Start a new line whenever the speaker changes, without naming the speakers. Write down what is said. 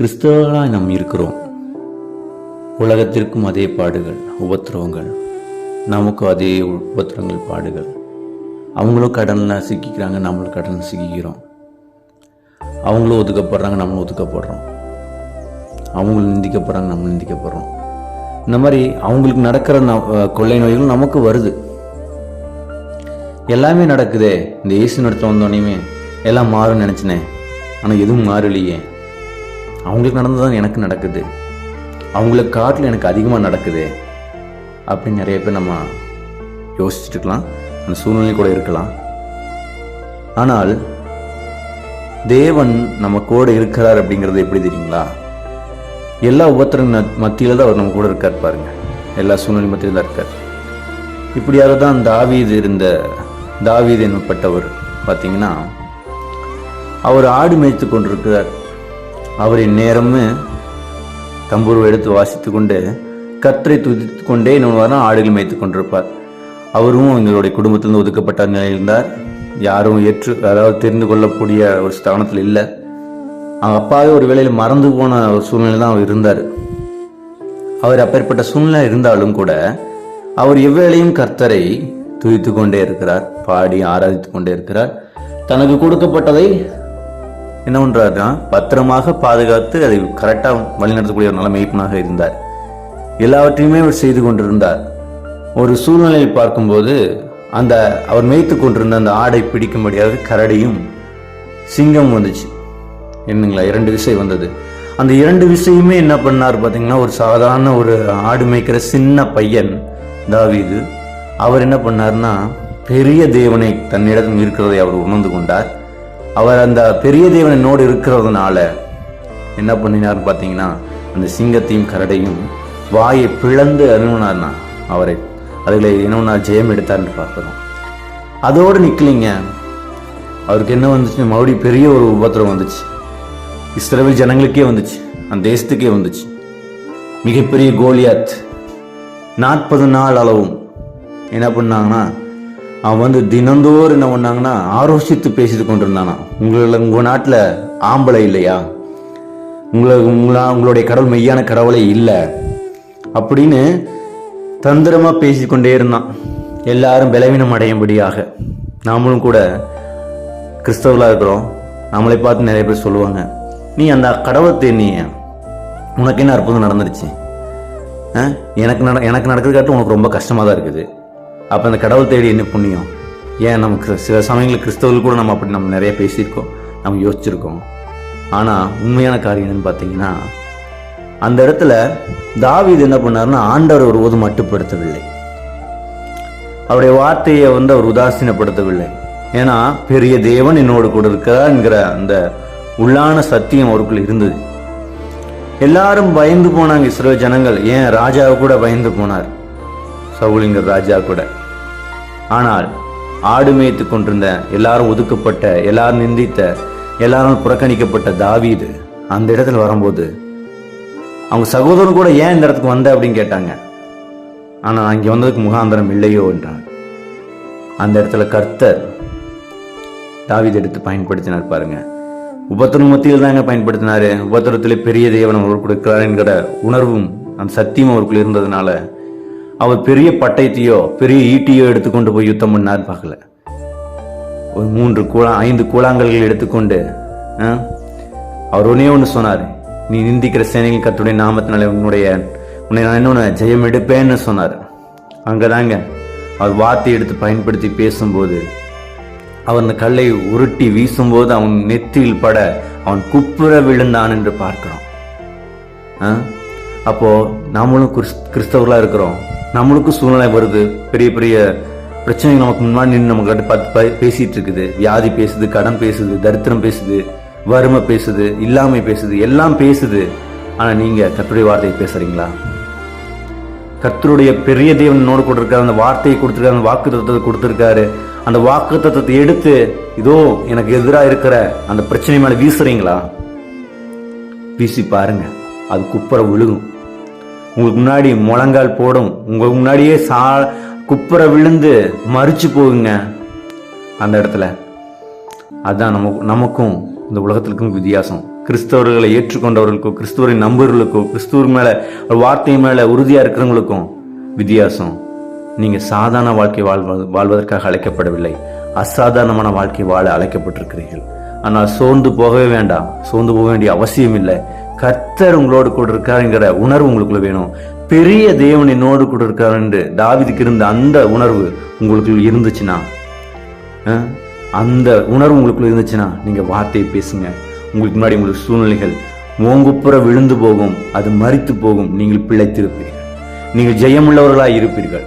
கிறிஸ்தவர்களாய் நாம் இருக்கிறோம். உலகத்திற்கும் அதே பாடுகள் உபத்திரவங்கள். நமக்கும் அதே உபத்திரங்கள் பாடுகள். அவங்களும் கடனில் சிக்கிக்கிறாங்க நம்மளும் கடனில் சிக்கிக்கிறோம் அவங்களும் ஒதுக்கப்படுறாங்க நம்மளும் ஒதுக்கப்படுறோம். அவங்களும் நிந்திக்கப்படுறாங்க நம்ம நிந்திக்கப்படுறோம். இந்த மாதிரி அவங்களுக்கு நடக்கிற ந- கொள்ளை நோய்கள் நமக்கு வருது. எல்லாமே நடக்குதே. இந்த இயேசு நடத்த வந்தோடனையுமே எல்லாம் மாறும்னு நினச்சினேன் ஆனால் எதுவும் மாறலையே. அவங்களுக்கு நடந்தது எனக்கு நடக்குது. அவங்களுக்கு காட்டில் எனக்கு அதிகமாக நடக்குது. அப்படின்னு நிறைய பேர் நம்ம யோசிச்சுட்டுக்கலாம். அந்த சூழ்நிலை கூட இருக்கலாம். ஆனால் தேவன் நம்ம கூட இருக்கிறார் அப்படிங்கிறது எப்படி தெரியுங்களா? எல்லா உபத்திரங்கள் மத்தியில் தான் அவர் நம்ம கூட இருக்கார் பாருங்க. எல்லா சூழ்நிலை மத்தியில் தான் இருக்கார். இப்படியாக தான் தாவீது இருந்த தாவீது என்னப்பட்டவர் பார்த்தீங்கன்னா அவர் ஆடு மேய்த்து கொண்டிருக்கிறார். அவர் நேரமே தம்பூர்வை எடுத்து வாசித்து கொண்டு கத்தரை துதித்து கொண்டே இன்னொரு ஆடுகள் மேய்த்து கொண்டிருப்பார். அவரும் எங்களுடைய குடும்பத்திலிருந்து ஒதுக்கப்பட்ட நிலையில் இருந்தார். யாரும் ஏற்று அதாவது தெரிந்து கொள்ளக்கூடிய ஒரு ஸ்தானத்தில் இல்லை. அவங்க அப்பாவே ஒரு வேளையில் மறந்து போன ஒரு சூழ்நிலை தான் அவர் இருந்தார். அவர் அப்பேற்பட்ட சூழ்நிலை இருந்தாலும் கூட அவர் எவ்வேளையும் கர்த்தரை துதித்து கொண்டே இருக்கிறார் பாடி ஆராதித்து கொண்டே இருக்கிறார். தனக்கு கொடுக்கப்பட்டதை என்ன பண்ணுறாருன்னா பத்திரமாக பாதுகாத்து அதை கரெக்டாக வழிநடத்தக்கூடிய ஒரு நல்ல மெய்ப்பனாக இருந்தார். எல்லாவற்றையுமே அவர் செய்து கொண்டிருந்தார். ஒரு சூழ்நிலையை பார்க்கும்போது அந்த அவர் மேய்த்து கொண்டிருந்த அந்த ஆடை பிடிக்கும்படியாக கரடியும் சிங்கம் வந்துச்சு. என்னங்களா இரண்டு விசை வந்தது. அந்த இரண்டு விசையுமே என்ன பண்ணார் பார்த்தீங்கன்னா ஒரு சாதாரண ஒரு ஆடு மேய்க்கிற சின்ன பையன் தாவீது அவர் என்ன பண்ணார்னா பெரிய தேவனை தன்னிடம் இருக்கிறதை அவர் உணர்ந்து கொண்டார். அவர் அந்த பெரிய தேவன் என்னோடு இருக்கிறதுனால என்ன பண்ணினார்னு பார்த்தீங்கன்னா அந்த சிங்கத்தையும் கரடையும் வாயை பிளந்து அருணார்னா அவரை அதில் என்னன்னா ஜெயம் எடுத்தார்னு பார்க்குறோம் அதோடு நிற்கலிங்க அவருக்கு என்ன வந்துச்சு? மறுபடியும் பெரிய ஒரு உபத்திரம் வந்துச்சு. இஸ்ரேல் ஜனங்களுக்கே வந்துச்சு. அந்த தேசத்துக்கே வந்துச்சு. மிகப்பெரிய கோலியாத் நாற்பது நாள் அளவும் என்ன பண்ணாங்கன்னா அவன் வந்து தினந்தோறும் என்ன பண்ணாங்கன்னா ஆரோசித்து பேசிட்டு கொண்டிருந்தானா உங்களை உங்கள் நாட்டில் ஆம்பளை இல்லையா? உங்களை உங்களா உங்களுடைய கடவுள் மெய்யான கடவுளே இல்லை. அப்படின்னு தந்திரமாக பேசிக்கொண்டே இருந்தான். எல்லாரும் பலவீனம் அடையும்படியாக. நாமளும் கூட கிறிஸ்தவர்களாக இருக்கிறோம். நம்மளை பார்த்து நிறைய பேர் சொல்லுவாங்க நீ அந்த கடவுளத்தை நீ உனக்கு என்ன அற்புதம் நடந்துருச்சு? ஆ? எனக்கு நட எனக்கு நடக்கிறது காட்டும் உனக்கு ரொம்ப கஷ்டமாக தான் இருக்குது. அப்போ அந்த கடவுள் தேடி என்ன புண்ணியம்? ஏன் நமக்கு சில சமயங்களில் கிறிஸ்தவர்கள் கூட நம்ம அப்படி நம்ம நிறைய பேசியிருக்கோம் நம்ம யோசிச்சிருக்கோம். ஆனால் உண்மையான காரியம் என்னன்னு பார்த்தீங்கன்னா அந்த இடத்துல தாவீது என்ன பண்ணாருன்னா ஆண்டவர் ஒருபோதும் மட்டுப்படுத்தவில்லை. அவருடைய வார்த்தையை வந்து அவர் உதாசீனப்படுத்தவில்லை. ஏன்னா பெரிய தேவன் என்னோடு கூட இருக்கிறார் என்கிற அந்த உள்ளான சத்தியம் அவருக்குள் இருந்தது. எல்லாரும் பயந்து போனாங்க இஸ்ரேல் ஜனங்கள். ஏன்? ராஜா கூட பயந்து போனார். சவுலிங்கர் ராஜா கூட. ஆனால் ஆடு மேய்த்து கொண்டிருந்த எல்லாரும் ஒதுக்கப்பட்ட எல்லாரும் நிந்தித்த எல்லாரும் புறக்கணிக்கப்பட்ட தாவீது அந்த இடத்துல வரும்போது அவங்க சகோதரன் கூட ஏன் இந்த இடத்துக்கு வந்த? அப்படின்னு கேட்டாங்க. ஆனா அங்கே வந்ததுக்கு முகாந்திரம் இல்லையோ? என்றான். அந்த இடத்துல கர்த்தர் தாவீது எடுத்து பயன்படுத்தினார் பாருங்க. உபத்திரம் மத்தியில் தாங்க பயன்படுத்தினாரு. உபத்திரத்திலே பெரிய தேவன் அவர்களுக்கு கொடுக்கிறார் என்கிற உணர்வும் அந்த சத்தியம் அவருக்குள் இருந்ததுனால அவர் பெரிய பட்டயத்தையோ பெரிய ஈட்டியோ எடுத்துக்கொண்டு போய் யுத்தம் பண்ணார் பார்க்கல. ஒரு மூன்று கூழா ஐந்து கூழாங்கல்கள் எடுத்துக்கொண்டு ஆ, அவர் ஒன்னே ஒன்று சொன்னார் நீ நிந்திக்கிற சேனைகள் கத்துடைய நாமத்தினால உன்னுடைய உன்னை நான் இன்னொன்று ஜெயம் எடுப்பேன்னு சொன்னார். அங்கதாங்க அவர் வார்த்தை எடுத்து பயன்படுத்தி பேசும்போது அவன் அந்த கல்லை உருட்டி வீசும்போது அவன் நெத்தியில் பட அவன் குப்புற விழுந்தான் என்று பார்க்கிறோம். ஆ? அப்போ நாமளும் கிறிஸ் கிறிஸ்தவர்களா இருக்கிறோம். நம்மளுக்கும் சூழ்நிலை வருது. பெரிய பெரிய பிரச்சனைகள் நமக்கு முன்னாடி நின்று நம்ம கிட்ட பார்த்து பேசிட்டு இருக்குது. வியாதி பேசுது கடன் பேசுது தரித்திரம் பேசுது வறுமை பேசுது இல்லாமை பேசுது எல்லாம் பேசுது. ஆனா நீங்க கத்துடைய வார்த்தையை பேசுறீங்களா? கர்த்தருடைய பெரிய தேவன் நோடு கொடுத்துருக்காரு அந்த வார்த்தையை கொடுத்துருக்காரு அந்த வாக்கு தத்துவத்தை கொடுத்துருக்காரு. அந்த வாக்கு தத்துவத்தை எடுத்து இதோ எனக்கு எதிராக இருக்கிற அந்த பிரச்சனை மேல வீசுறீங்களா? வீசி பாருங்க. அது குப்புற விழுகும். உங்களுக்கு முன்னாடி முழங்கால் போடும். உங்கள் முன்னாடியே சா குப்புற விழுந்து மறிச்சு போகுங்க. அந்த இடத்துல. அதுதான் நமக்கு நமக்கும் இந்த உலகத்திற்கும் வித்தியாசம். கிறிஸ்தவர்களை ஏற்றுக்கொண்டவர்களுக்கும் கிறிஸ்துவரை நம்புறவர்களுக்கோ கிறிஸ்துவர் மேலே வார்த்தை மேலே உறுதியாக இருக்கிறவங்களுக்கும் வித்தியாசம். நீங்கள் சாதாரண வாழ்க்கை வாழ் வாழ்வதற்காக அழைக்கப்படவில்லை. அசாதாரணமான வாழ்க்கை வாழ அழைக்கப்பட்டிருக்கிறீர்கள். ஆனால் சோர்ந்து போகவே வேண்டாம். சோர்ந்து போக வேண்டிய அவசியம் இல்லை கர்த்தர் உங்களோடு கூட இருக்காருங்கிற உணர்வு உங்களுக்குள்ள வேணும். பெரிய தேவன் என்னோடு கூட இருக்கார் தாவிதுக்கு இருந்த அந்த உணர்வு உங்களுக்கு இருந்துச்சுன்னா அந்த உணர்வு உங்களுக்குள்ள இருந்துச்சுன்னா நீங்க வார்த்தையை பேசுங்க. உங்களுக்கு முன்னாடி உங்களுக்கு சூழ்நிலைகள் ஓங்குப்புற விழுந்து போகும் அது மறித்து போகும். நீங்கள் பிழைத்திருப்பீர்கள். நீங்கள் ஜெயமுள்ளவர்களாக இருப்பீர்கள்.